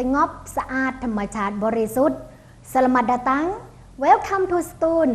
สงบสะอาดธรรมชาติบริสุทธิ์สลมัดดาตัง Welcome to สตูล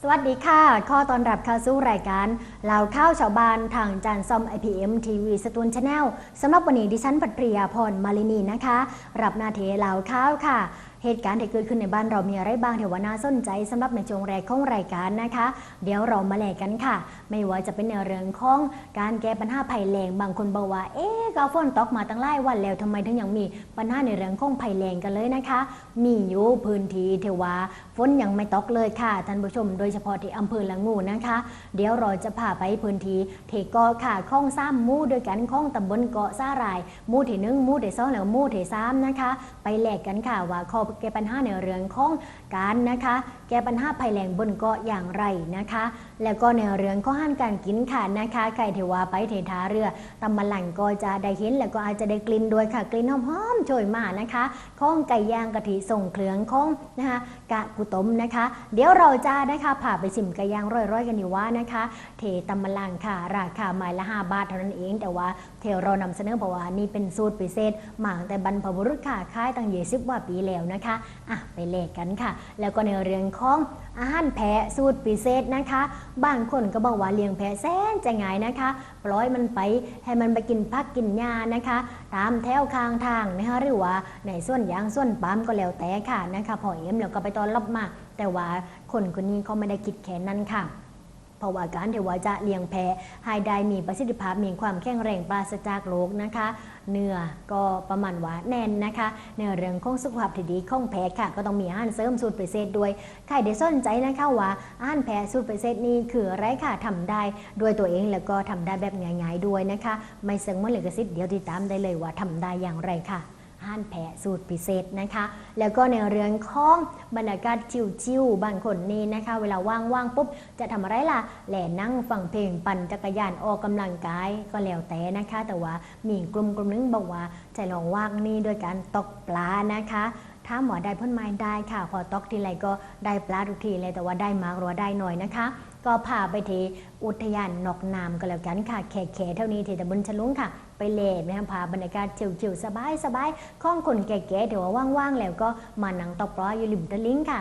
สวัสดีค่ะ ข้อตอนรับเข้าสู่รายการเล่าข้าวชาวบ้านทางจานซอม IPM TV สตูลชาแนลสำหรับวันนี้ดิฉันปัทริยาพรมาลินีนะคะ รับหน้าที่เล่าข้าวค่ะเหตุการณ์ที่เกิดขึ้นในบ้านเรามีอะไรบ้างเทว่าน่าสนใจสำหรับในช่วงแรกของรายการนะคะ เดี๋ยวเรามาแลกกันค่ะไม่ว่าจะเป็นในเรื่องของการแก้ปัญหาภัยแล้งบางคนบอกว่าเอ๊ะก็ฝนตกมาตั้งหลายวันแล้วทำไมถึงยังมีปัญหาในเรื่องของภัยแล้งกันเลยนะคะ มีอยู่พื้นที่เทว่าฝนยังไม่ตกเลยค่ะท่านผู้ชม โดยเฉพาะที่อำเภอละงูนะคะ เดี๋ยวเราจะพาไปพื้นที่เทกอค่ะข้องซ้ำมู่ด้วยกันข้องตำบลเกาะซ่ารายมู่ที่หนึ่งมู่ที่สองแล้วมู่ที่สามนะคะ ไปแลกกันค่ะว่าข้อแก้ปัญหาในเรื่องของการนะคะ แก้ปัญหาภัยแล้งบนเกาะอย่างไรนะคะ แล้วก็ในเรื่องของอาหารการกินค่ะนะคะใครเทว่าไปเททาเรือตำมะหลังก็จะได้เห็นแล้วก็อาจจะได้กลิ่นด้วยค่ะ กลิ่นหอมๆโชยมานะคะข้องไก่ย่างกะทิส่งเครื่องข้องนะคะกะกุต้มนะคะ เดี๋ยวเราจะนะคะพาไปชิมไก่ย่างร้อยๆกันดีว่านะคะ เทตำมะลังค่ะ ราคาไม้ละ5บาทเท่านั้นเอง แต่ว่าเทเรานำเสนอเพราะว่านี่เป็นสูตรพิเศษมาตั้งแต่บรรพบุรุษค่ะค่ายตั้งเยสิบกว่าปีแล้วนะคะอะไปเลกกันค่ะ แล้วก็ในเรื่องของอาหารแพะสูตรพิเศษนะคะ บางคนก็บอกว่าเลี้ยงแพะแสนจะง่ายนะคะ ปล่อยมันไปให้มันไปกินพักกินหญ้านะคะ ตามแถวข้างทางนะคะหรือว่าในส่วนยางส่วนปั๊มก็แล้วแต่ค่ะนะคะพอเอ็มแล้วก็ไปต้อนรับมาแต่ว่าคนคนนี้เขาไม่ได้คิดแค่นั้นค่ะ เพราะว่าการที่ว่าจะเลี้ยงแพะให้ได้มีประสิทธิภาพมีความแข็งแรงปราศจากโรคนะคะ เนื้อก็ประมาณว่าแน่นนะคะในเรื่องของสุขภาพที่ดีของแพะค่ะก็ต้องมีอาหารเสริมสูตรพิเศษด้วยใครได้สนใจนะคะว่าอาหารแพะสูตรพิเศษนี้คืออะไรค่ะทำได้ด้วยตัวเองแล้วก็ทำได้แบบง่ายๆด้วยนะคะ ไม่เสงมะเลยกระซิบเดี๋ยวติดตามได้เลยว่าทำได้อย่างไรค่ะ หารแพะสูตรพิเศษนะคะ แล้วก็ในเรื่องของบรรยากาศชิวๆบางคนนี่นะคะ เวลาว่างๆปุ๊บจะทำอะไรล่ะแหล่นั่งฟังเพลงปั่นจักรยานออกกำลังกายก็แล้วแต่นะคะ แต่ว่ามีกลุ่มกลุ่มนึงบอกว่าจะลองว่างนี่โดยการตกปลานะคะถ้าหมอได้พ่นไม้ได้ค่ะ พอตกทีไรก็ได้ปลาทุกทีเลยแต่ว่าได้มากหรือว่าได้หน่อยนะคะ ก็พาไปที่อุทยานนกนามก็แล้วกันค่ะแขๆเท่านี้ที่ตำบลฉลุงค่ะ ไปเล่นนะคะพาบรรยากาศชิวๆ สบายๆข้องคนแก่ๆเดี๋ยวว่างๆ แล้วก็มานั่งตกปลาอยู่ริมตะลิงค่ะ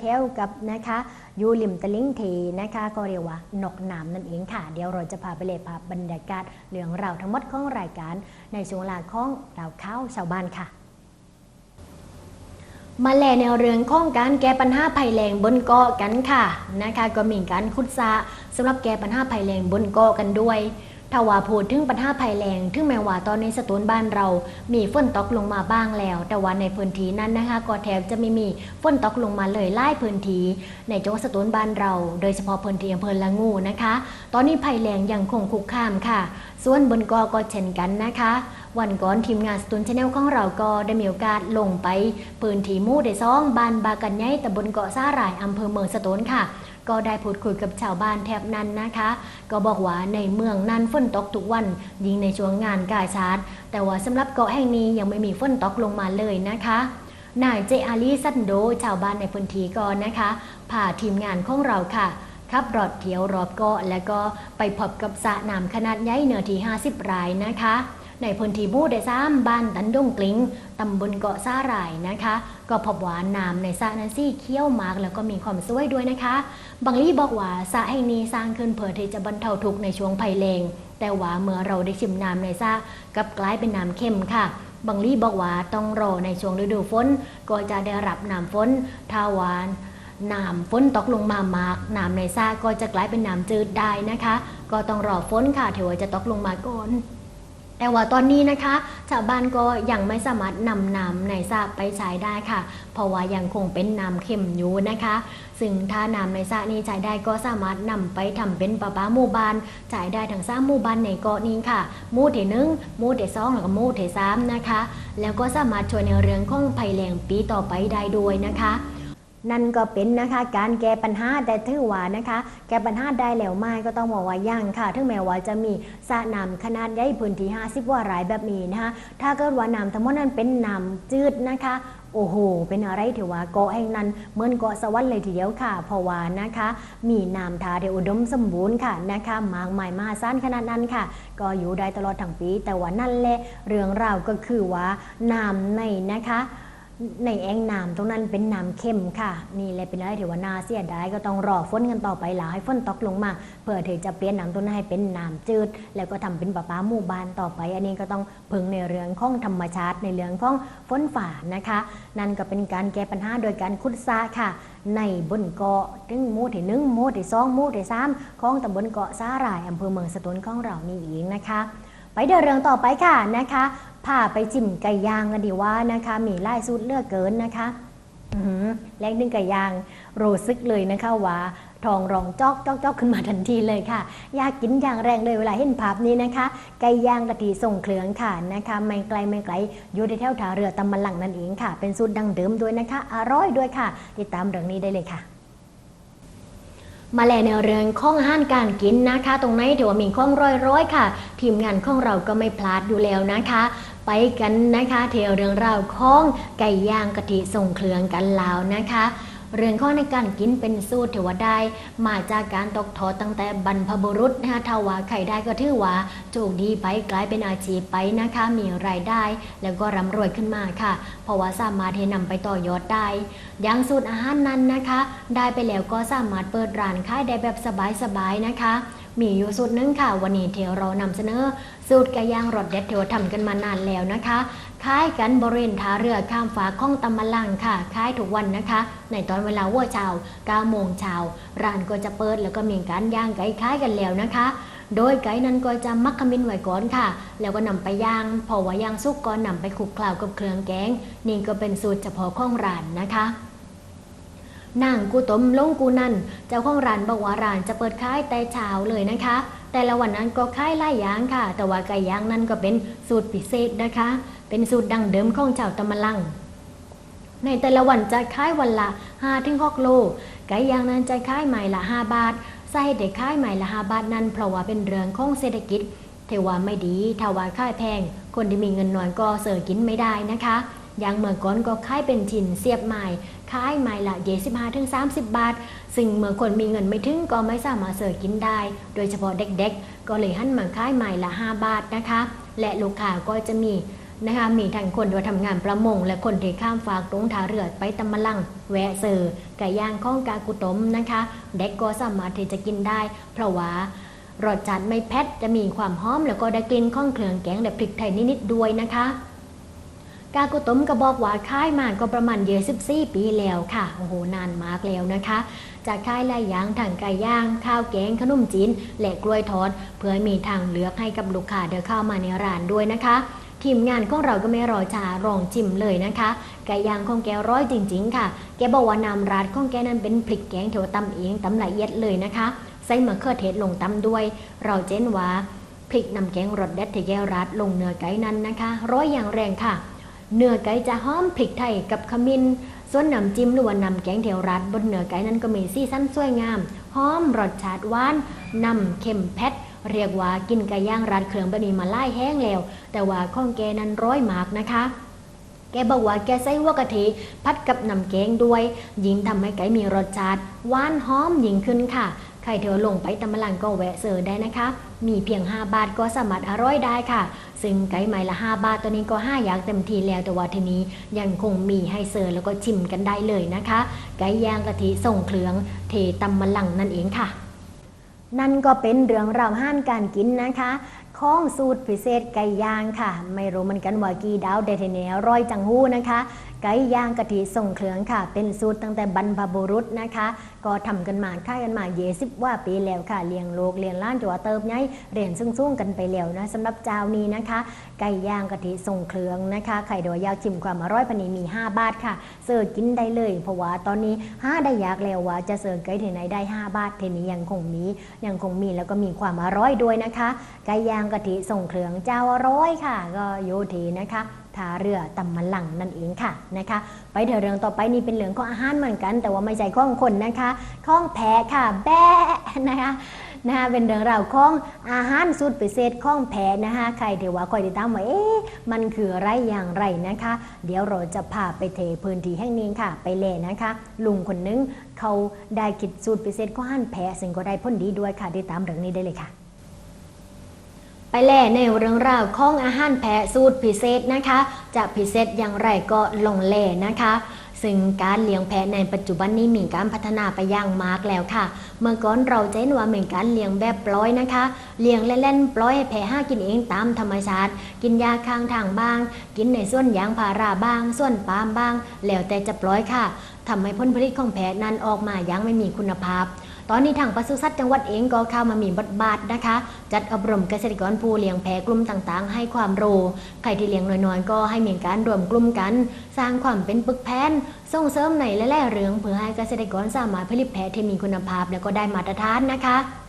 แถวๆ กับนะคะอยู่ริมตะลิงทีนะคะ ก็เรียกว่านกน้ำนั่นเองค่ะ เดี๋ยวเราจะพาไปเล่นภาพบรรยากาศเรื่องราวทั้งหมดของรายการ ในช่วงเวลาของเราเข้าชาวบ้านค่ะมาแลแนวเรื่องของการแก้ปัญหาภัยแล้งบนเกาะกันค่ะนะคะ ก็มีการขุดสะสำหรับแก้ปัญหาภัยแล้งบนเกาะกันด้วย ถ้าว่าพูดถึงปัญหาภัยแล้งถึงแม้ว่าตอนนี้สตูลบ้านเรา มีฝนตกลงมาบ้างแล้ว แต่ว่าในพื้นที่นั้นนะคะก็แทบจะไม่มีฝนตกลงมาเลยไล่พื้นที่ในจังหวัดสตูลบ้านเรา โดยเฉพาะพื้นที่อำเภอละงูนะคะ ตอนนี้ภัยแล้งยังคงคุกคามค่ะ ส่วนบนเกาะก็เช่นกันนะคะ วันก่อนทีมงานสตูนชาแนลของเราก็ได้มีโอกาสลงไปพื้นที่มู่ได้ซองบ้านบากันไยตำบลเกาะซ่าหร่ายอำเภอเมืองสตูลค่ะ ก็ได้พูดคุยกับชาวบ้านแถบนั้นนะคะ ก็บอกว่าในเมืองนั้นฝนตกทุกวันยิ่งในช่วงงานกาชาดแต่ว่าสำหรับเกาะแห่งนี้ยังไม่มีฝนตกลงมาเลยนะคะนายเจอาลีสันโดชาวบ้านในพื้นที่ก็นนะคะพาทีมงานของเราค่ะขับรถเที่ยวรอบเกาะแล้วก็ไปพบกับสระน้ำขนาดใหญ่เนื้อที่ 50รายนะคะ ในพื้นที่หมู่ได้ซ้ำบ้านตันดงกลิงตำบลเกาะซ่าหร่ายนะคะ ก็พบว่าน้ำในสระนั้นซี่เขี้ยวมากแล้วก็มีความสวยด้วยนะคะ บางลี่บอกว่าสระแห่งนี้สร้างขึ้นเพื่อที่จะบรรเทาทุกข์ในช่วงภัยแล้งแต่ว่าเมื่อเราได้ชิมน้ำในสระกลับกลายเป็นน้ำเค็มค่ะบางลี่บอกว่าต้องรอในช่วงฤดูฝนก็จะได้รับน้ำฝนทาวานน้ำฝนตกลงมามากน้ำในสระก็จะกลายเป็นน้ำจืดได้นะคะ ก็ต้องรอฝนค่ะถือว่าจะตกลงมาก่อน แต่ว่าตอนนี้นะคะชาวบ้านก็ยังไม่สามารถนำน้ำในสระไปใช้ได้ค่ะ เพราะว่ายังคงเป็นน้ำเค็มอยู่นะคะ ซึ่งถ้าน้ำในสระนี้ใช้ได้ก็สามารถนำไปทำเป็นประปาหมู่บ้านใช้ได้ทั้งสามหมู่บ้านในเกาะนี้ค่ะหมู่ที่หนึ่งหมู่ที่สองแล้วก็หมู่ที่สามนะคะ แล้วก็สามารถช่วยในเรื่องของภัยแล้งปีต่อไปได้ด้วยนะคะ นั่นก็เป็นนะคะการแก้ปัญหาแต่ถือว่านะคะ แก้ปัญหาได้แล้วไม่ก็ต้องบอกว่ายังค่ะ ถึงแม้ว่าจะมีสระน้ำขนาดใหญ่พื้นที่ 50 ว่ารายแบบนี้นะคะ ถ้าเกิดว่าน้ำทั้งหมดนั้นเป็นน้ำจืดนะคะโอ้โห เป็นอะไรที่ว่าเกาะแห่งนั้นเหมือนเกาะสวรรค์เลยทีเดียวค่ะ เพราะว่านะคะ มีน้ำทาเดอุดมสมบูรณ์ค่ะนะคะมากมายมหาศาลขนาดนั้นค่ะ ก็อยู่ได้ตลอดทั้งปี แต่ว่านั่นแหละเรื่องราวก็คือว่าน้ำในนะคะ ในแอ่งน้ำตรงนั้นเป็นน้ำเข้มค่ะ นี่แหละเป็นอะไรที่ว่านาเสียดายก็ต้องรอฝนกันต่อไปหลาให้ฝนตกลงมา เพื่อที่จะเปลี่ยนน้ำตรงนั้นให้เป็นน้ำจืด แล้วก็ทำเป็นประปาหมู่บ้านต่อไป อันนี้ก็ต้องพึงในเรื่องของธรรมชาติในเรื่องของฝนฝ่านะคะ นั่นก็เป็นการแก้ปัญหาโดยการขุดซาค่ะ ในบนเกาะถึงมูที่หนึ่งมูที่สองมูที่สามของตำบลเกาะสาหร่ายอำเภอเมืองสตูลของเรานี่เองนะคะ ไปเดินเรื่องต่อไปค่ะนะคะ พาไปจิ้มไก่ย่างกันดีว่านะคะ มีไล่สูตรเลือกเกินนะคะแรงดึงไก่ย่างโรซึกเลยนะคะว่าทองรองจอกจอกจอกขึ้นมาทันทีเลยค่ะ อยากกินอย่างแรงเลยเวลาเห็นภาพนี้นะคะ ไก่ย่างกะทิส่งเครื่องค่ะนะคะ ไม่ไกลไม่ไกลอยู่ในแถวท่าเรือตำมะลังนั่นเองค่ะ เป็นสูตรดังเดิมด้วยนะคะ อร่อยด้วยค่ะ ติดตามเรื่องนี้ได้เลยค่ะ มาแลในเรื่องข้องห้านการกินนะคะ ตรงไหนถือว่ามีข้องร้อยๆค่ะ ทีมงานของเราก็ไม่พลาดอยู่แล้วนะคะ ไปกันนะคะเที่ยวเรื่องราวของไก่ย่างกะทิส่งเครื่องกันแลาวนะคะ เรื่องข้อในการกินเป็นสูตรถือว่าได้ มาจากการตกทอดตั้งแต่บรรพบุรุษนะคะถ้าว่าใครได้ก็ถือว่าโชคดีไปกลายเป็นอาชีพไปนะคะ มีรายได้ แล้วก็ร่ำรวยขึ้นมาค่ะ เพราะว่าสามารถให้นำไปต่อยอดได้อย่างสูตรอาหารนั้นนะคะ ได้ไปแล้วก็สามารถเปิดร้านขายได้แบบสบายๆนะคะ มีอยู่สูตรหนึงค่ะ วันนี้เทียวเรานำเสนอ สูตรไก่ย่างรสเด็ดเที่ว่าทำกันมานานแล้วนะคะขายกันบริเวณท่าเรือข้ามฟ้าข้องตำมะลังค่ะขายทุกวันนะคะ ในตอนเวลาวัวเช้า9โมงเช้าร้านก็จะเปิดแล้วก็มีการย่างไก่ขายกันแล้วนะคะ โดยไก่นั้นก็จะมักขมิ้นไว้ก่อนค่ะ แล้วก็นำไปย่างพอว่าย่างสุกก็นำไปคลุกเคล้ากับเครื่องแกง นี่ก็เป็นสูตรเฉพาะของร้านนะคะ นางกูต้มลงกูนั่น เจ้าของร้านบอกว่าร้านจะเปิดขายแต่เช้าเลยนะคะ แต่ละวันนั้นก็ขายหลายอย่างค่ะ แต่ว่าไก่ย่างนั้นก็เป็นสูตรพิเศษนะคะ เป็นสูตรดั้งเดิมของชาวตะมลัง ในแต่ละวันจะขายวันละ5ถึง6โล ไก่ย่างนั้นจะขายใหม่ละ5บาทส่เด็กขายใหม่ละ5บาทนั้นเพราะว่าเป็นเรื่องของเศรษฐกิจเทว่าไม่ดีถ้าว่าขายแพง คนที่มีเงินน้อยก็เสิร์กินไม่ได้นะคะ อย่างเมื่อก่อนก็ขายเป็นชิ้นเสียบใหม่ ขายใหม่ละ25ถึง30 บาท ซึ่งเมื่อคนมีเงินไม่ถึงก็ไม่สามารถเสิร์ฟกินได้ โดยเฉพาะเด็กๆ ก็เลยหันมาขายใหม่ละ 5 บาทนะคะ และลูกค้าก็จะมีนะคะมีทั้งคนที่ทำงานประมง และคนที่ข้ามฝากตรงท่าเรือไปตำมะลัง แวะเซอร์ไก่ย่างข้องกากุตมนะคะ เด็กก็สามารถที่จะกินได้ เพราะว่ารสจัดไม่แพทจะมีความหอม แล้วก็ได้กลิ่นข้องเครื่องแกงและพริกไทยนิดๆด้วยนะคะ กากุตมก็บอกว่าค่ายมาก็ประมาณเย14 ปีแล้วค่ะ โอ้โห นานมากแล้วนะคะ จากค่ายลายยางถังไก่ย่าง ข้าวแกงขนมจีน และกล้วยทอด เพื่อมีทางเลือกให้กับลูกค้าเดินเข้ามาในร้านด้วยนะคะ ทีมงานของเราก็ไม่รอช้ารองชิมเลยนะคะ ไก่ย่างของแกร้อยจริง ๆ ค่ะ แกบอกว่านำราดของแกนั้นเป็นพริกแกงเถวตำเองตำละเอียดเลยนะคะ ใส่มะเขือเทศลงตำด้วย เราเจนว่าพริกนำแกงรสเด็ดที่แกราดลงเนื้อไก่นั้นนะคะ ร้อยอย่างแรงค่ะ เนื้อไก่จะหอมพริกไทยกับขมิ้นส่วนน้ำจิ้มหรือว่านำแกงเทวรัดบนเนื้อไก่นั้นก็มีสีสันสวยงามหอมรสชาติหวานนำเค็มเผ็ดเรียกว่ากินไก่ย่างรัดเครื่องแบบนี้มาไล่แห้งแล้ว แต่ว่าข้องแกนั้นร้อยมากนะคะ แกบอกว่าแกใส่หัวกะทิพัดกับน้ำแกงด้วย ยิ่งทำให้ไก่มีรสชาติหวานหอมยิ่งขึ้นค่ะ รเธอลงไปตำมะลังก็แวะเสิร์ได้นะคะ มีเพียง 5 บาทก็สามารถอร่อยได้ค่ะ ซึ่งไก่ไม้ละ 5 บาทตัวนี้ก็ 5 อย่างเต็มทีแล้วแต่ว่าทีนี้ยังคงมีให้เสิร์แล้วก็ชิมกันได้เลยนะคะ ไก่ย่างกะทิส่งเครืองเทตำมะลังนั่นเองค่ะ นั่นก็เป็นเรื่องราวห้านการกินนะคะของสูตรพิเศษไก่ย่างค่ะ ไม่รู้เหมันกันว่ากี่ดาวเดทเนร้อยจังหู้นะคะ ไก่ย่างกะทิส่งเครื่องค่ะ เป็นสูตรตั้งแต่บรรพบุรุษนะคะ ก็ทำกันมาค่ายกันมาเยสิบว่าปีแล้วค่ะเลี้ยงโลกเลี้ยงล้านจัวเติบไงเรียนซึ่งสู้กันไปแล้วนะสำหรับเจ้านี้นะคะ ไก่ย่างกะทิส่งเครื่องนะคะ ไข่ดอยยาวชิมความอร่อยพันนี้มี 5 บาทค่ะ เสิร์ฟกินได้เลยเพราะว่าตอนนี้ห้าได้ยากแล้วว่าจะเสิร์ฟไก่ที่ไหนได้ 5 บาทเทนี้ยังคงมียังคงมีแล้วก็มีความอร่อยด้วยนะคะ ไก่ย่างกะทิส่งเครื่องเจ้าอร่อยค่ะ ก็โยทีนะคะ ท่าเรือตำมะลังนั่นเองค่ะนะคะ ไปเถอะเรื่องต่อไปนี่เป็นเรื่องของอาหารเหมือนกัน แต่ว่าไม่ใช่ของคนนะคะของแพะค่ะ แบะนะคะนะคะเป็นเรื่องราวของอาหารสูตรพิเศษของแพะนะคะใครเดี๋ยวว่าคอยติดตามว่าเอ๊ะมันคืออะไรอย่างไรนะคะ เดี๋ยวเราจะพาไปเทพื้นที่แห่งนี้ค่ะ ไปเล่นะคะ ลุงคนนึงเขาได้คิดสูตรพิเศษของอาหารแพะซึ่งก็ได้พ้นดีด้วยค่ะติดตามเรื่องนี้ได้เลยค่ะ ไปแล่ในเรื่องราวของอาหารแพะสูตรพิเศษนะคะ จะพิเศษอย่างไรก็ลงแล่นะคะ ซึ่งการเลี้ยงแพะในปัจจุบันนี้มีการพัฒนาไปอย่างมากแล้วค่ะ เมื่อก่อนเราจะเห็นว่าเหมือนการเลี้ยงแบบปล่อยนะคะ เลี้ยงเล่นๆปล่อยให้แพะห้ากินเองตามธรรมชาติ กินยาข้างทางบ้าง กินในส่วนยางพาราบ้าง ส่วนปาล์มบ้าง แล้วแต่จะปล่อยค่ะทำให้ผลผลิตของแพะนั้นออกมายังไม่มีคุณภาพ ตอนนี้ทางปศุสัตว์จังหวัดเองก็เข้ามามีบทบาทนะคะ จัดอบรมเกษตรกรผู้เลี้ยงแพะกลุ่มต่างๆ ให้ความรู้ใครที่เลี้ยงน้อยๆ ก็ให้มีการรวมกลุ่มกัน สร้างความเป็นปึกแพนส่งเสริมในหลายๆเรื่องเพื่อให้เกษตรกรสามารถผลิตแพะที่มีคุณภาพ และก็ได้มาตรฐานนะคะ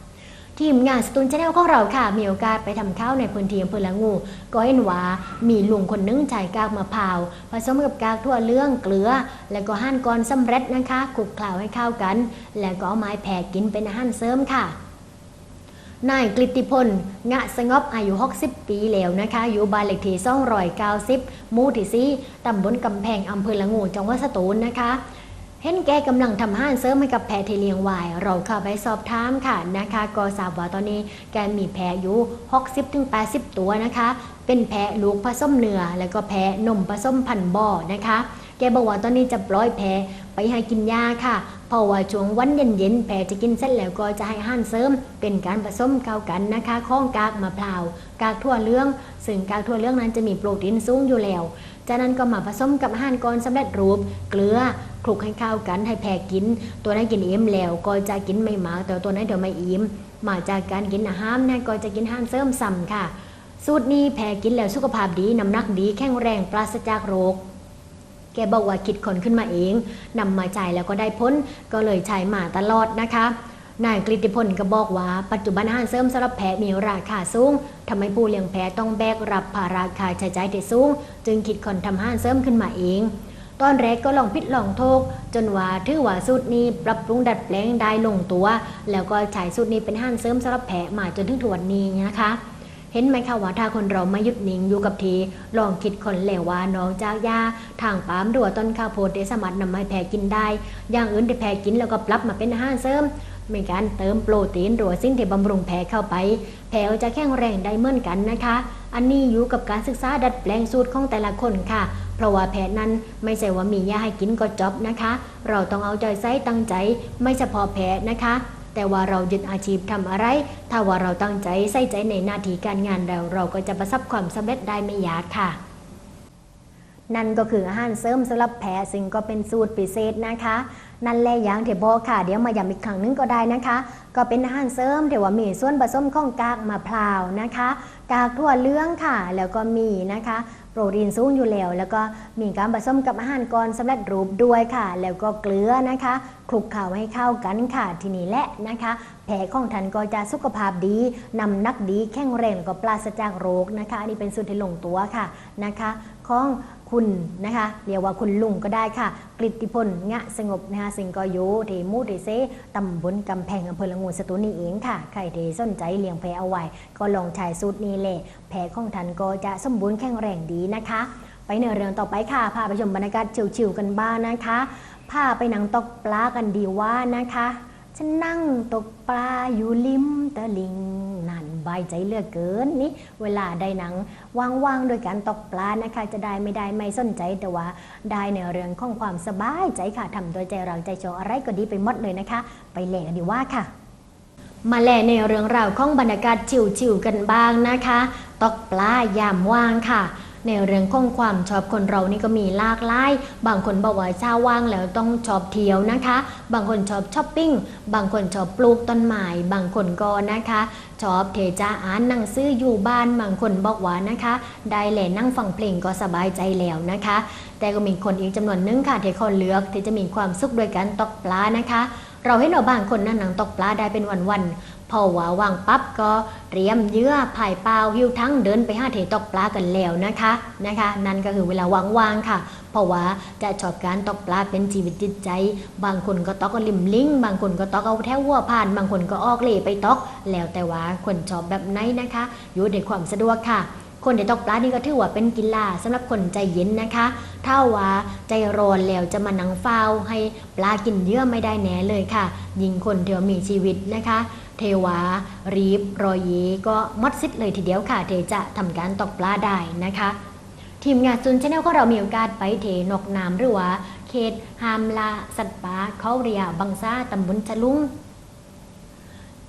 ทีมงานสตูนชาแนลของเราค่ะ มีโอกาสไปทำข้าวในพื้นที่อำเภอละงู ก็เห็นว่ามีลุงคนนึงใช้กากมะพร้าวผสมกับกากทั่วเรื่องเกลือ แล้วก็หั่นก้อนสำเร็จนะคะคลุกเคล้าให้เข้ากัน แล้วก็เอาไม้แผ่กินเป็นอาหารเสริมค่ะนายกฤติพล งะสงบอายุ 60 ปีแล้วนะคะ อยู่บ้านเลขที่290หมู่ที่4ตำบลกำแพงอำเภอละงู จังหวัดสตูลนะคะ เห็นแกกำลังทำห้านเสริมให้กับแพะที่เลียงไว้เราเข้าไปสอบถามค่ะนะคะก็ทราบว่าตอนนี้แกมีแพะอยู่ 60-80 ตัวนะคะ เป็นแพะลูกผสมเนื้อแล้วก็แพะนมผสมพันบ่อนะคะ แกบอกว่าตอนนี้จะปล่อยแพะไปให้กินยาค่ะเพราะว่าช่วงวันเย็นๆแพะจะกินเสร็จแล้วก็จะให้ห้านเสริม เป็นการผสมเข้ากันนะคะข้องกากมะพร้าวกากทั่วเลือง ซึ่งกากทั่วเลืองนั้นจะมีโปรตีนสูงอยู่แล้วจากนั้นก็มาผสมกับอาหารก้อนสำเร็จรูป เกลือ คลุกให้เข้ากันให้แพะกิน ตัวนั้นกินอิ่มแล้วก็จะกินไม่มากแต่ตัวนั้นเดี๋ยวไม่อิ่มมาจากการกินอาหารนะก็จะกินอาหารเสริมซ้ำค่ะ สูตรนี้แพะกินแล้วสุขภาพดีน้ำหนักดีแข็งแรงปราศจากโรคแกบอกว่าคิดคนขึ้นมาเองนำมาจ่ายแล้วก็ได้พ้นก็เลยใช้มาตลอดนะคะนายกฤติพลก็บอกว่า ปัจจุบันอาหารเสริมสำหรับแพะมีราคาสูงทำให้ผู้เลี้ยงแพะต้องแบกรับภาระค่าใช้จ่ายที่สูง จึงคิดคนทำอาหารเสริมขึ้นมาเอง ตอนแรกก็ลองพิดลองโทกจนว่าถือว่าสูตรนี้ปรับปรุงดัดแปลงได้ลงตัว แล้วก็ใช้สูตรนี้เป็นอาหารเสริมสำหรับแพะมาจนถึงทุกวันนี้นะคะ เห็นไหมคะว่าถ้าคนเราไม่หยุดนิ่งอยู่กับทีลองคิดคนแล้วว่าน้อกจากยาทางปามหรือว่าต้นข้าวโพดที่สามารถนำมาแพะกินได้ อย่างอื่นที่แพะกินแล้วก็ปรับมาเป็นอาหารเสริมมีการเติมโปรตีนหรือว่าสิ่งที่บำรุงแพะเข้าไปแพะจะแข็งแรงได้เหมือนกันนะคะ อันนี้อยู่กับการศึกษาดัดแปลงสูตรของแต่ละคนค่ะ เพราะว่าแพ้นั้นไม่ใช่ว่ามียาให้กินก็จบนะคะ เราต้องเอาใจใส่ตั้งใจไม่เฉพาะแพ้นะคะ แต่ว่าเรายึดอาชีพทำอะไร ถ้าว่าเราตั้งใจใส่ใจในหน้าที่การงานเราเราก็จะประสบความสำเร็จได้ไม่ยากค่ะ นั่นก็คืออาหารเสริมสำหรับแพะซึ่งก็เป็นสูตรพิเศษนะคะ นั่นแหละอย่างเทบอค่ะ เดี๋ยวมาย้ำอีกครั้งนึงก็ได้นะคะ ก็เป็นอาหารเสริมเทว่ามีส่วนผสมของกากมะพร้าวนะคะ กากทั่วเหลืองค่ะ แล้วก็มีนะคะ โปรตีนสูงอยู่แล้ว แล้วก็มีการผสมกับอาหารก่อนสำเร็จรูปด้วยค่ะ แล้วก็เกลือนะคะคลุกเคล้าให้เข้ากันค่ะทีนี้แหละนะคะ แผลของท่านก็จะสุขภาพดีนำนักดีแข็งแรงแล้วก็ปราศจากโรคนะคะอันนี้เป็นสูตรที่ลงตัวค่ะนะคะ ของ คุณนะคะเรียกว่าคุณลุงก็ได้ค่ะ กฤติพลงะสงบนะคะสิงกอยู่ที่หมู่ที่เซตำบลกำแพงอำเภอละงูสตูนี่เองค่ะ ใครที่สนใจเลี้ยงแพเอาไว้ ก็ลองใช้สูตรนี้แหละแผลของท่านก็จะสมบูรณ์แข็งแรงดีนะคะ ไปในเรื่องต่อไปค่ะ พาไปชมบรรยากาศชิวๆกันบ้างนะคะพาไปหนังตกปลากันดีว่านะคะ ฉันนั่งตกปลาอยู่ริมตะลิงนั่นใบใจเลือกเกินนี่เวลาได้หนังว่างๆโดยการตกปลานะคะจะได้ไม่ได้ไม่สนใจแต่ว่าได้ในเรื่องของความสบายใจค่ะทำโดยใจเราใจโจอะไรก็ดีไปหมดเลยนะคะ ไปเล่กันดีว่าค่ะ มาแลในเรื่องราวของบรรยากาศชิวๆกันบ้างนะคะ ตกปลายามว่างค่ะ ในเรื่องของความชอบคนเรานี่ก็มีหลากหลาย บางคนบอกว่าเช้าว่างแล้วต้องชอบเที่ยวนะคะ บางคนชอบช้อปปิ้ง บางคนชอบปลูกต้นไม้ บางคนก็นะคะ ชอบเทจ้าอ่านหนังสืออยู่บ้าน บางคนบอกว่านะคะ ได้แหล่นั่งฟังเพลงก็สบายใจแล้วนะคะ แต่ก็มีคนอีกจำนวนหนึงค่ะที่เขาเลือกที่จะมีความสุขโดยการตกปลานะคะ เราให้เราบางคนนั่งนังตกปลาได้เป็นวันๆ พอว่าวางปั๊บก็เตรียมเยื่อไผ่เปล่าหิวทั้งเดินไปห้าเทตกปลากันแล้วนะคะนะคะ นั่นก็คือเวลาว่างๆค่ะ เพราะว่าจะชอบการตกปลาเป็นชีวิตจิตใจ บางคนก็ตอกริมลิงบางคนก็ตอกเอาแถววัวผ่าน บางคนก็ออกเล่ไปตอก แล้วแต่ว่าคนชอบแบบไหนนะคะ อยู่ในความสะดวกค่ะ คนที่ตกปลานี่ก็ถือว่าเป็นกีฬาสำหรับคนใจเย็นนะคะถ้าว่าใจร้อนแล้วจะมานังเฝ้าให้ปลากินเยอะไม่ได้แน่เลยค่ะ ยิงคนเทวมีชีวิตนะคะ เทวา รีบรอยเยก็มดซิดเลยทีเดียวค่ะเทจะทำการตกปลาได้นะคะทีมงานซุนชาแนลก็เรามีโอกาสไปเทนกน้ำหรือว่า เขตฮามลา สัตว์ป่าเขาเรียบังซาตำบลชะลุง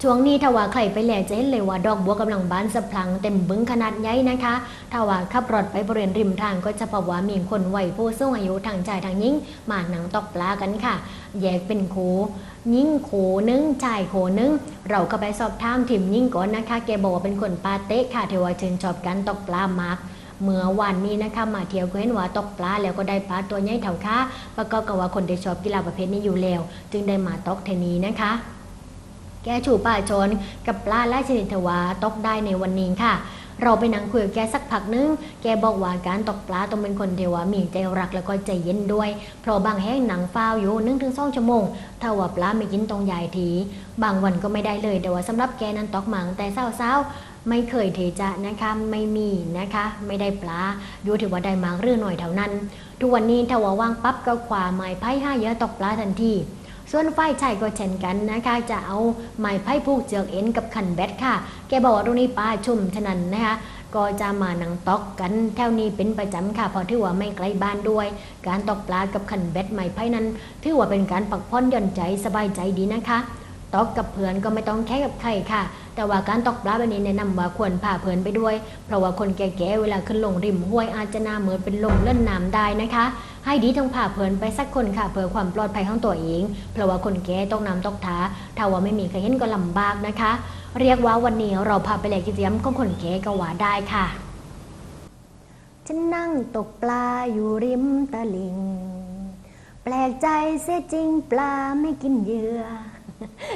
ช่วงนี้ถ้าว่าใครไปแล้วจะเห็นเลยว่าดอกบัวกำลังบานสะพลังเต็มบึ้งขนาดใหญ่นะคะถ้าว่าขับรถไปบริเวณริมทางก็จะพบว่ามีคนวัยผู้สูงอายุทางชายทางหญิงมาหนังตกปลากันค่ะ แยกเป็นโขยิ่งโขนึงชายโขนึง เราก็ไปสอบถามทีมยิ่งก่อนนะคะแกบอกว่าเป็นคนปาเตะค่ะเทว่าชื่นชอบการตกปลามากเมื่อวันนี้นะคะมาเที่ยวก็เห็นว่าตกปลาแล้วก็ได้ปลาตัวใหญ่เท่าค่าประกอบกับว่าคนที่ชอบกีฬาประเภทนี้อยู่แล้ว จึงได้มาตกเทนี้นะคะ แกชูป่าชน กับปลาและชนิดทวาตกได้ในวันนี้ค่ะ เราไปนั่งคุยกับแกสักพักนึง แกบอกว่าการตกปลาต้องเป็นคนเทวามีใจรักแล้วก็ใจเย็นด้วย เพราะบางแห้งหนังฟ้าวอยู่นึ่งถึงสองชั่วโมง ถ้าว่าปลาไม่กินตรงใหญ่ที บางวันก็ไม่ได้เลยแต่ว่าสำหรับแกนั้นตกหมังแต่เศร้าๆไม่เคยเทจะนะคะไม่มีนะคะ ไม่ได้ปลาอยู่ถือว่าได้มากเรื่องหน่อยเท่านั้น ทุกวันนี้ถ้าว่าว่างปั๊บก็คว้าไม้ไผ่ห้าเยอะตกปลาทันที ส่วนฝ่ายชายก็เช่นกันนะคะจะเอาไม้ไผ่ผูกเจือกเอ็นกับขันแบดค่ะ แกบอกว่าตรงนี้ป้าชุ่มฉะนั้นนะคะก็จะมานังตอกกันแถวนี้เป็นประจำค่ะเพราะถือว่าไม่ไกลบ้านด้วย การตอกปลากับขันแบดไม้ไผ่นั้นถือว่าเป็นการปักพ่อนหย่อนใจสบายใจดีนะคะ ตอกกับเพื่อนก็ไม่ต้องแค่กับใครค่ะ แต่ว่าการตกปลาแบบนี้แนะนำว่าควรพาเพื่อนไปด้วย เพราะว่าคนแก่ๆเวลาขึ้นลงริมห้วยอาจจะหน้าเหมือนเป็นลมเล่นน้ำได้นะคะ ให้ดีต้องพาเพื่อนไปสักคนค่ะเพื่อความปลอดภัยของตัวเอง เพราะว่าคนแก่ตกน้ำตกท้าถ้าว่าไม่มีใครเห็นก็ลำบากนะคะ เรียกว่าวันนี้เราพาไปแหลกกิจกรรมของคนแก่ก็ว่าได้ค่ะฉันนั่งตกปลาอยู่ริมตลิง แปลกใจเสียจริงปลาไม่กินเหยื่อ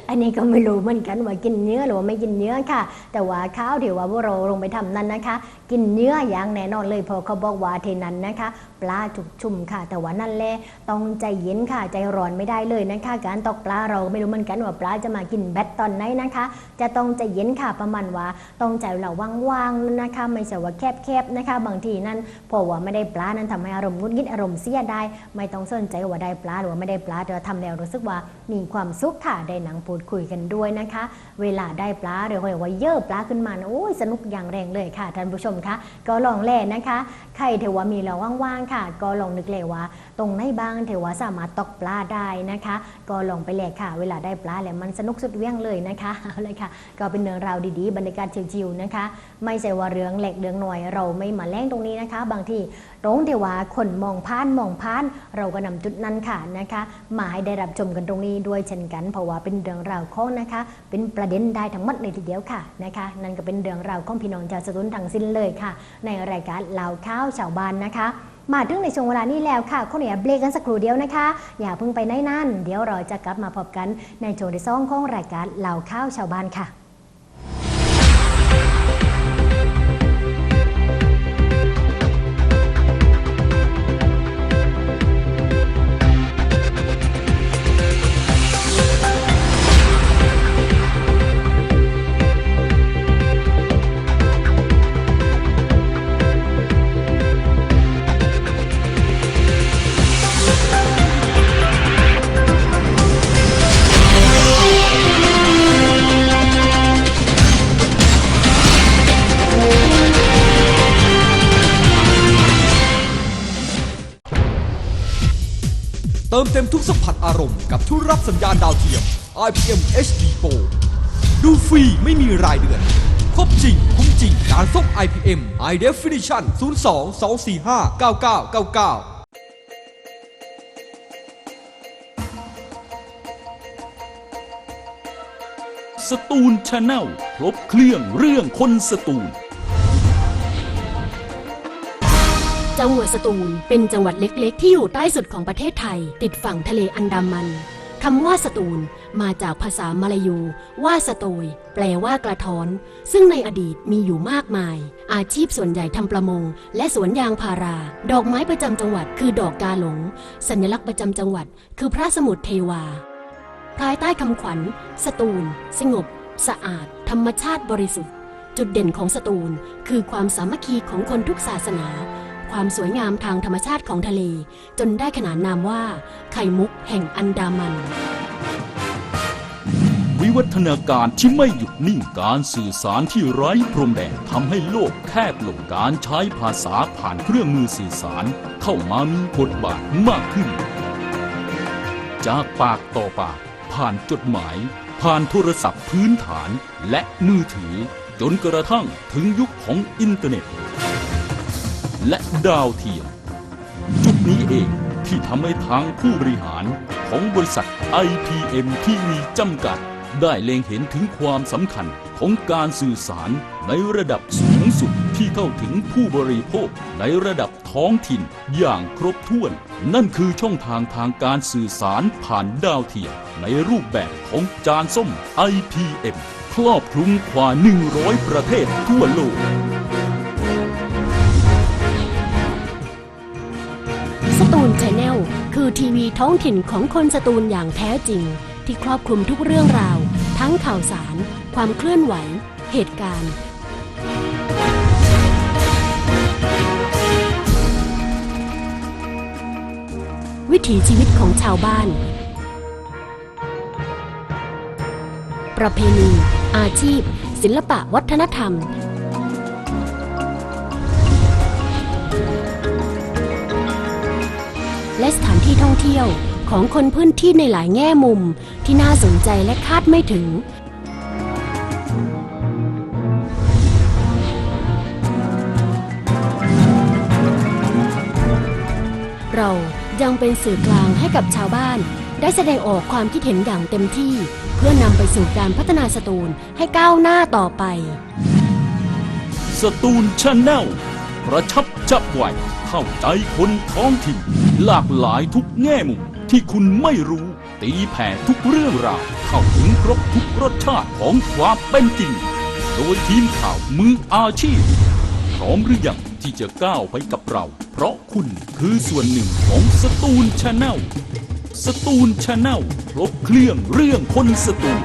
อันนี้ก็ไม่รู้เหมือนกันว่ากินเนื้อหรือว่าไม่กินเนื้อค่ะ แต่ว่าข้าวที่ว่าพวกเราลงไปทำนั้นนะคะ กินเนื้ออย่างแน่นอนเลยเพราะเขาบอกว่าเทนั้นนะคะปลาจุกชุ่มค่ะ แต่ว่านั่นแหละต้องใจเย็นค่ะใจร้อนไม่ได้เลยนะคะการตกปลาเราไม่รู้เหมือนกันว่าปลาจะมากินแบตตอนไหนนะคะ จะต้องใจเย็นค่ะประมาณว่าต้องใจเราว่างๆนะคะ ไม่ใช่ว่าแคบๆนะคะ บางทีนั่นเพราะว่าไม่ได้ปลานั้นทำให้อารมณ์งุดงิดอารมณ์เสียได้ ไม่ต้องสนใจว่าได้ปลาหรือว่าไม่ได้ปลาแต่ว่าทำแล้วรู้สึกว่ามีความสุขค่ะได้หนังพูดคุยกันด้วยนะคะ เวลาได้ปลาเดี๋ยวเขาเรียกว่าเยอะปลาขึ้นมาโอ้ยสนุกอย่างแรงเลยค่ะท่านผู้ชมคะก็ลองแล่นะคะ ใครเทว่ามีเราว่างๆค่ะ ก็ลองนึกเลยว่า ตรงไหนบ้างเทว่าสามารถตกปลาได้นะคะ ก็ลองไปแลกค่ะ เวลาได้ปลาแล้วมันสนุกสุดเวี่ยงเลยนะคะเอาเลยค่ะ ก็เป็นเรื่องราวดีๆ บรรยากาศชิวๆนะคะ ไม่ใช่ว่าเรื่องแหลกเรื่องหน่อยเราไม่มาแล้งตรงนี้นะคะ บางทีตรงเทว่าคนมองพานมองพาน เราก็นำจุดนั้นค่ะนะคะมาให้ได้รับชมกันตรงนี้ด้วยเช่นกัน เพราะว่าเป็นเรื่องราวของนะคะ เป็นประเด็นได้ทั้งหมดเลยทีเดียวค่ะนะคะ นั่นก็เป็นเรื่องราวของพี่น้องชาวสตูลทั้งสิ้นเลยค่ะ ในรายการเล่าข้าวชาวบ้านนะคะ มาถึงในช่วงเวลานี้แล้วค่ะคนเหนียเบรกกันสักครู่เดียวนะคะ อย่าเพิ่งไปไหนนั่น เดี๋ยวเราจะกลับมาพบกันในช่วงที่สองของรายการเหล่าข้าวชาวบ้านค่ะ มเต็มทุกสัมผัสอารมณ์กับทุกรับสัญญาณดาวเทียม IPM HD Pro ดูฟรีไม่มีรายเดือน ครบจริง คุ้มจริงการส่ง IPM High Definition 02 245 9999สตูลชาแนลครบเครื่องเรื่องคนสตูล จังหวัดสตูล เป็นจังหวัดเล็กๆ ที่อยู่ใต้สุดของประเทศไทย ติดฝั่งทะเลอันดามันคำว่าสตูลมาจากภาษามาลายู ว่าสโตย แปลว่ากระท้อน ซึ่งในอดีตมีอยู่มากมาย อาชีพส่วนใหญ่ทำประมง และสวนยางพารา ดอกไม้ประจำจังหวัดคือดอกกาหลง สัญลักษณ์ประจำจังหวัด คือพระสมุทรเทวา ภายใต้คำขวัญ สตูล สงบ สะอาด ธรรมชาติบริสุทธิ์ จุดเด่นของสตูล คือความสามัคคีของคนทุกศาสนา ความสวยงามทางธรรมชาติของทะเล จนได้ขนานนามว่า ไข่มุกแห่งอันดามัน วิวัฒนาการที่ไม่หยุดนิ่งการสื่อสารที่ไร้พรมแดนทำให้โลกแคบลงการใช้ภาษาผ่านเครื่องมือสื่อสาร เข้ามามีบทบาทมากขึ้น จากปากต่อปาก ผ่านจดหมาย ผ่านโทรศัพท์พื้นฐานและมือถือ จนกระทั่งถึงยุคของอินเทอร์เน็ต และดาวเทียม จุดนี้เองที่ทำให้ทางผู้บริหารของบริษัท IPM ที่มีจำกัด ได้เล็งเห็นถึงความสำคัญของการสื่อสารในระดับสูงสุดที่เข้าถึงผู้บริโภคในระดับท้องถิ่นอย่างครบถ้วน นั่นคือช่องทางทางการสื่อสารผ่านดาวเทียมในรูปแบบของจานส้ม IPM ครอบคลุมกว่า 100 ประเทศทั่วโลก คือทีวีท้องถิ่นของคนสตูลอย่างแท้จริง ที่ครอบคลุมทุกเรื่องราว ทั้งข่าวสาร ความเคลื่อนไหว เหตุการณ์ วิถีชีวิตของชาวบ้าน ประเพณี อาชีพ ศิลปะวัฒนธรรม และสถานที่ท่องเที่ยวของคนพื้นที่ในหลายแง่มุมที่น่าสนใจและคาดไม่ถึง เรายังเป็นสื่อกลางให้กับชาวบ้าน ได้แสดงออกความคิดเห็นอย่างเต็มที่ เพื่อนำไปสู่การพัฒนาสตูลให้ก้าวหน้าต่อไป สตูลชาแนลกระชับจับไวเข้าใจคนท้องถิ่น หลากหลายทุกแง่มุมที่คุณไม่รู้ ตีแผ่ทุกเรื่องราว เข้าถึงครบทุกรสชาติของความเป็นจริง โดยทีมข่าวมืออาชีพ พร้อมหรือยังที่จะก้าวไปกับเรา เพราะคุณคือส่วนหนึ่งของสตูลชาแนลสตูลชาแนลครบเครื่องเรื่องคนสตูล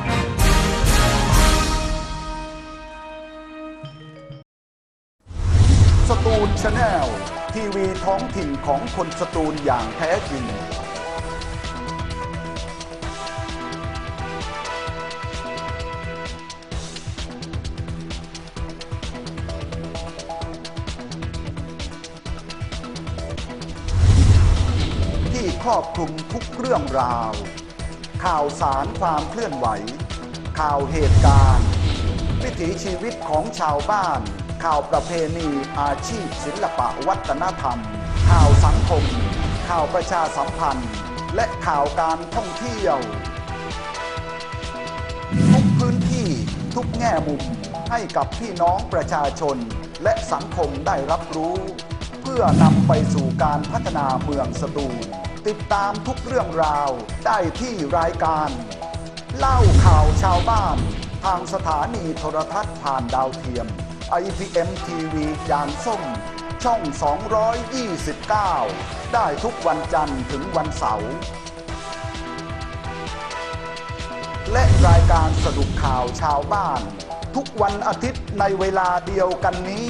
ท้องถิ่นของคนสตูลอย่างแท้จริงที่ครอบคลุมทุกเรื่องราว ข่าวสารความเคลื่อนไหว ข่าวเหตุการณ์ วิถีชีวิตของชาวบ้าน ข่าวประเพณีอาชีพศิลปะวัฒนธรรม ข่าวสังคม ข่าวประชาสัมพันธ์ และข่าวการท่องเที่ยว ทุกพื้นที่ทุกแง่มุมให้กับพี่น้องประชาชนและสังคมได้รับรู้ เพื่อนำไปสู่การพัฒนาเมืองสตูติดตามทุกเรื่องราวได้ที่รายการ เล่าข่าวชาวบ้าน ทางสถานีโทรทัศน์ผ่านดาวเทียม IPM TV จานส้ม ช่อง 229 ได้ทุกวันจันทร์ถึงวันเสาร์ และรายการสรุปข่าวชาวบ้าน ทุกวันอาทิตย์ในเวลาเดียวกันนี้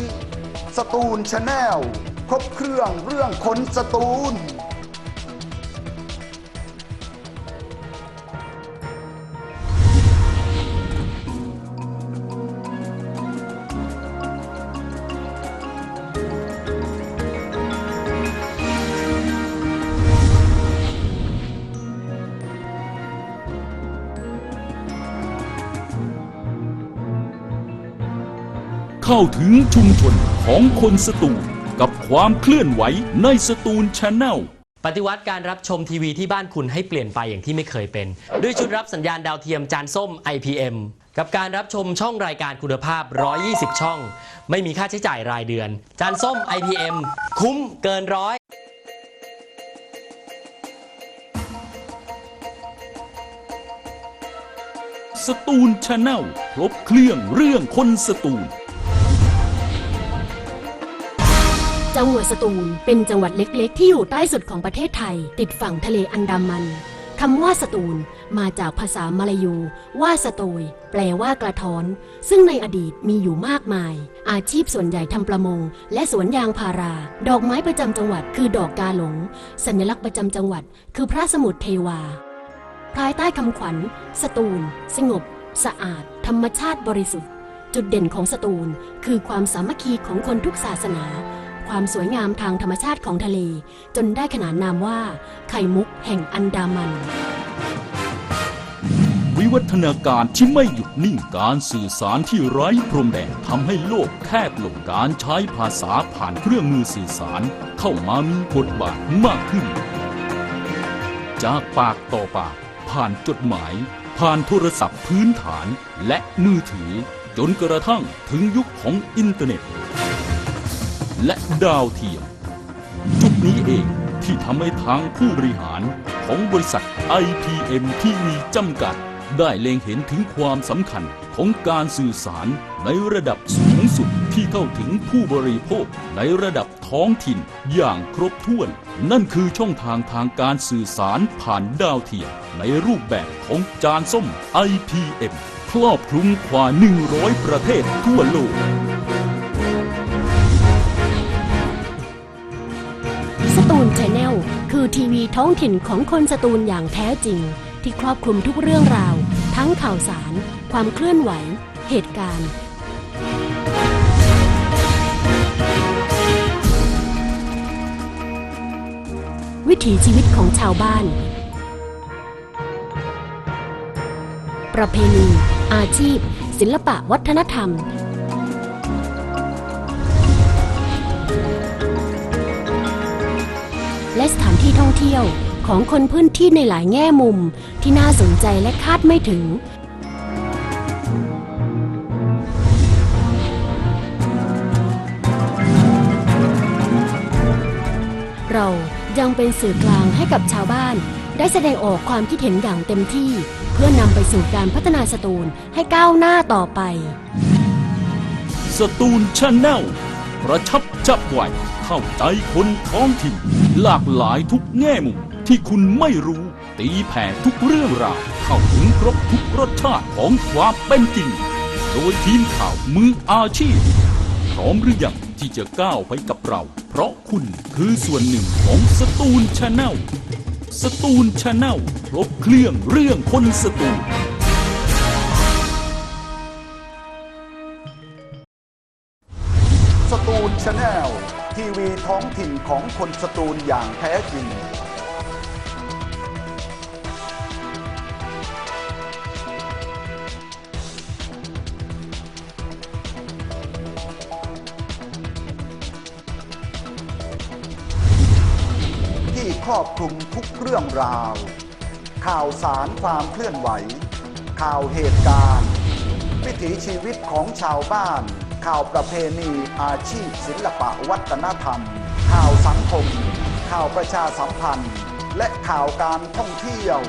สตูลชาแนลครบเครื่องเรื่องคนสตูล เข้าถึงชุมชนของคนสตูลกับความเคลื่อนไหวในสตูลชาแนลปฏิวัติการรับชมทีวีที่บ้านคุณให้เปลี่ยนไปอย่างที่ไม่เคยเป็น ด้วยชุดรับสัญญาณดาวเทียมจานส้ม IPM กับการรับชมช่องรายการคุณภาพ 120 ช่อง ไม่มีค่าใช้จ่ายรายเดือน จานส้ม IPM คุ้มเกินร้อยตูลชาแนลครบเครื่องเรื่องคนสตูล จังหวัดสตูล เป็นจังหวัดเล็ก ๆ ที่อยู่ใต้สุดของประเทศไทย ติดฝั่งทะเลอันดามันคำว่าสตูลมาจากภาษามาลายู ว่าสโตย แปลว่ากระท้อน ซึ่งในอดีตมีอยู่มากมาย อาชีพส่วนใหญ่ทำประมง และสวนยางพารา ดอกไม้ประจำจังหวัดคือดอกกาหลง สัญลักษณ์ประจำจังหวัด คือพระสมุทรเทวา ภายใต้คำขวัญ สตูล สงบ สะอาด ธรรมชาติบริสุทธิ์ จุดเด่นของสตูล คือความสามัคคีของคนทุกศาสนา ความสวยงามทางธรรมชาติของทะเล จนได้ขนานนามว่า ไข่มุกแห่งอันดามัน วิวัฒนาการที่ไม่หยุดนิ่งการสื่อสารที่ไร้พรมแดนทำให้โลกแคบลงการใช้ภาษาผ่านเครื่องมือสื่อสาร เข้ามามีบทบาทมากขึ้น จากปากต่อปาก ผ่านจดหมาย ผ่านโทรศัพท์พื้นฐานและมือถือ จนกระทั่งถึงยุคของอินเทอร์เน็ต และดาวเทียม จุดนี้เองที่ทำให้ทางผู้บริหารของบริษัท IPM TV จำกัด ได้เล็งเห็นถึงความสำคัญของการสื่อสารในระดับสูงสุดที่เข้าถึงผู้บริโภคในระดับท้องถิ่นอย่างครบถ้วน นั่นคือช่องทางทางการสื่อสารผ่านดาวเทียมในรูปแบบของจานส้ม IPM ครอบคลุมกว่า 100 ประเทศทั่วโลก คือทีวีท้องถิ่นของคนสตูลอย่างแท้จริง ที่ครอบคลุมทุกเรื่องราว ทั้งข่าวสาร ความเคลื่อนไหว เหตุการณ์ วิถีชีวิตของชาวบ้าน ประเพณี อาชีพ ศิลปะวัฒนธรรม และสถานที่ท่องเที่ยวของคนพื้นที่ในหลายแง่มุมที่น่าสนใจและคาดไม่ถึง เรายังเป็นสื่อกลางให้กับชาวบ้าน ได้แสดงออกความคิดเห็นอย่างเต็มที่ เพื่อนำไปสู่การพัฒนาสตูลให้ก้าวหน้าต่อไป สตูลชาแนลกระชับจับไว เข้าใจคนท้องถิ่น หลากหลายทุกแง่มุมที่คุณไม่รู้ ตีแผ่ทุกเรื่องราวเข้าถึงครบทุกรสชาติของความเป็นจริง โดยทีมข่าวมืออาชีพ พร้อมหรือยังที่จะก้าวไปกับเรา เพราะคุณคือส่วนหนึ่งของสตูลชาแนลสตูลชาแนลครบเครื่องเรื่องคนสตูล องถิ่นของคนสตูลอย่างแท้จริงที่ครอบคลุมทุกเรื่องราว ข่าวสารความเคลื่อนไหว ข่าวเหตุการณ์ วิถีชีวิตของชาวบ้าน ข่าวประเพณีอาชีพศิลปะวัฒนธรรม ข่าวสังคม ข่าวประชาสัมพันธ์ และข่าวการท่องเที่ยว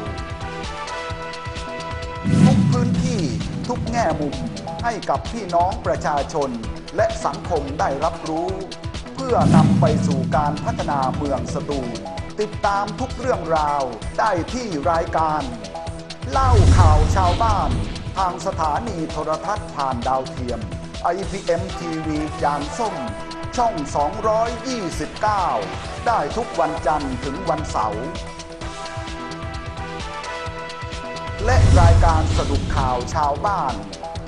ทุกพื้นที่ทุกแง่มุมให้กับพี่น้องประชาชนและสังคมได้รับรู้ เพื่อนำไปสู่การพัฒนาเมืองสตูลติดตามทุกเรื่องราวได้ที่รายการ เล่าข่าวชาวบ้าน ทางสถานีโทรทัศน์ผ่านดาวเทียม IPM TV จานส้ม ช่อง 229 ได้ทุกวันจันทร์ถึงวันเสาร์ และรายการสรุปข่าวชาวบ้าน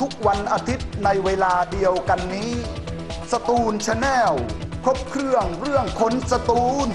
ทุกวันอาทิตย์ในเวลาเดียวกันนี้ สตูลชาแนลครบเครื่องเรื่องคนสตูล